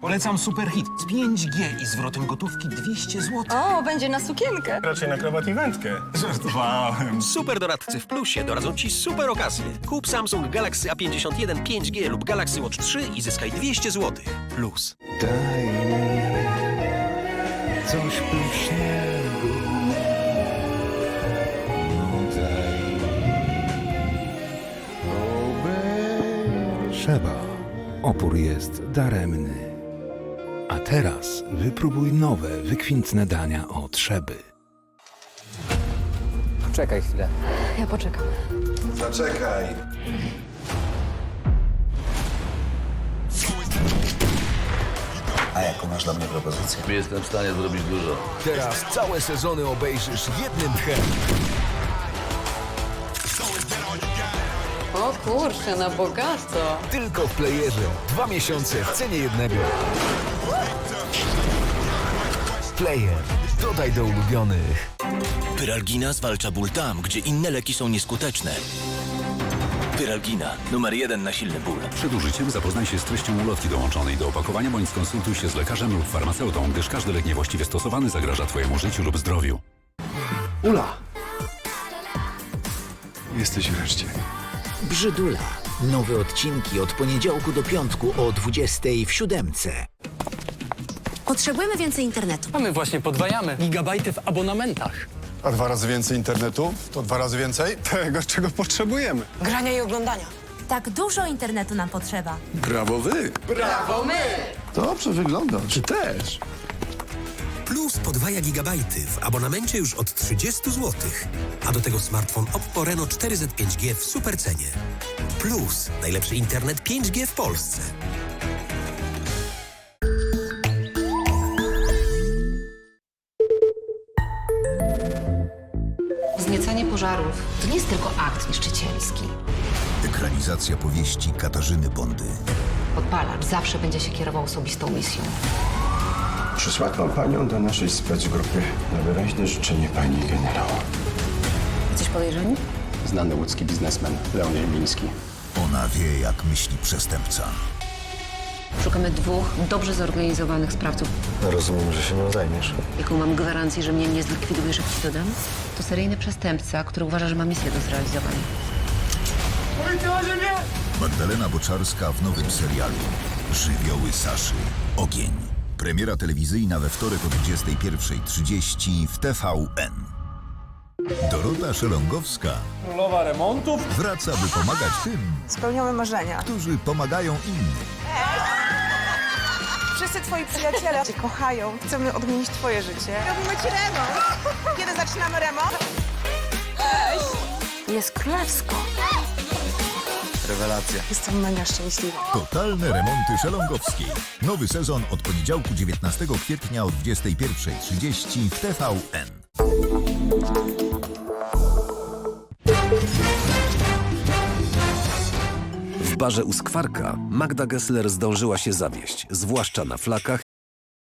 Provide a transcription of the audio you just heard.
Polecam Superhit z 5G i zwrotem gotówki 200 zł. O, będzie na sukienkę. Raczej na krawat i wędkę. Żartowałem. Super doradcy w plusie doradzą Ci super okazję. Kup Samsung Galaxy A51 5G lub Galaxy Watch 3 i zyskaj 200 zł. Plus. Daj mi coś pysznego. Trzeba. Opór jest daremny. A teraz wypróbuj nowe, wykwintne dania od Trzeby. Czekaj chwilę. Ja poczekam. Zaczekaj. A jaką masz dla mnie propozycję? Jestem w stanie zrobić dużo. Teraz całe sezony obejrzysz jednym tchem. O kurczę, na bogato. Tylko w playerze. Dwa miesiące w cenie jednego. Player. Dodaj do ulubionych. Pyralgina zwalcza ból tam, gdzie inne leki są nieskuteczne. Pyralgina, numer jeden na silny ból. Przed użyciem zapoznaj się z treścią ulotki dołączonej do opakowania bądź skonsultuj się z lekarzem lub farmaceutą, gdyż każdy lek niewłaściwie stosowany zagraża Twojemu życiu lub zdrowiu. Ula. Jesteś wreszcie. Brzydula. Nowe odcinki od poniedziałku do piątku o 20 w siódemce. Potrzebujemy więcej internetu. A my właśnie podwajamy gigabajty w abonamentach. A dwa razy więcej internetu to dwa razy więcej tego, czego potrzebujemy. Grania i oglądania. Tak dużo internetu nam potrzeba. Brawo wy. Dobrze wygląda. Czy też? Plus podwaja gigabajty w abonamencie już od 30 zł. A do tego smartfon Oppo Reno 4Z 5G w super cenie. Plus najlepszy internet 5G w Polsce. Wzniecanie pożarów to nie jest tylko akt niszczycielski. Ekranizacja powieści Katarzyny Bondy. Podpalacz zawsze będzie się kierował osobistą misją. Przysłałem panią do naszej specgrupy na wyraźne życzenie pani generał. Jesteś podejrzany? Znany łódzki biznesmen Leon Jemiński. Ona wie, jak myśli przestępca. Szukamy dwóch dobrze zorganizowanych sprawców. Rozumiem, że się nią zajmiesz. Jaką mam gwarancję, że mnie nie zlikwidujesz, jak ci to dam? To seryjny przestępca, który uważa, że ma misję do zrealizowania. Magdalena Boczarska w nowym serialu Żywioły Saszy. Ogień. Premiera telewizyjna we wtorek o 21.30 w TVN. Dorota Szelongowska Królowa remontów? wraca, by pomagać tym, Spełniamy marzenia. którzy pomagają innym. Wszyscy twoi przyjaciele cię kochają. Chcemy odmienić twoje życie. Robimy ci remont. Kiedy zaczynamy remont? Jest królewsko. Rewelacja. Jestem mega szczęśliwa. Totalne remonty Szelongowskiej. Nowy sezon od poniedziałku 19 kwietnia o 21.30 w TVN. W barze u Skwarka Magda Gessler zdążyła się zawieść, zwłaszcza na flakach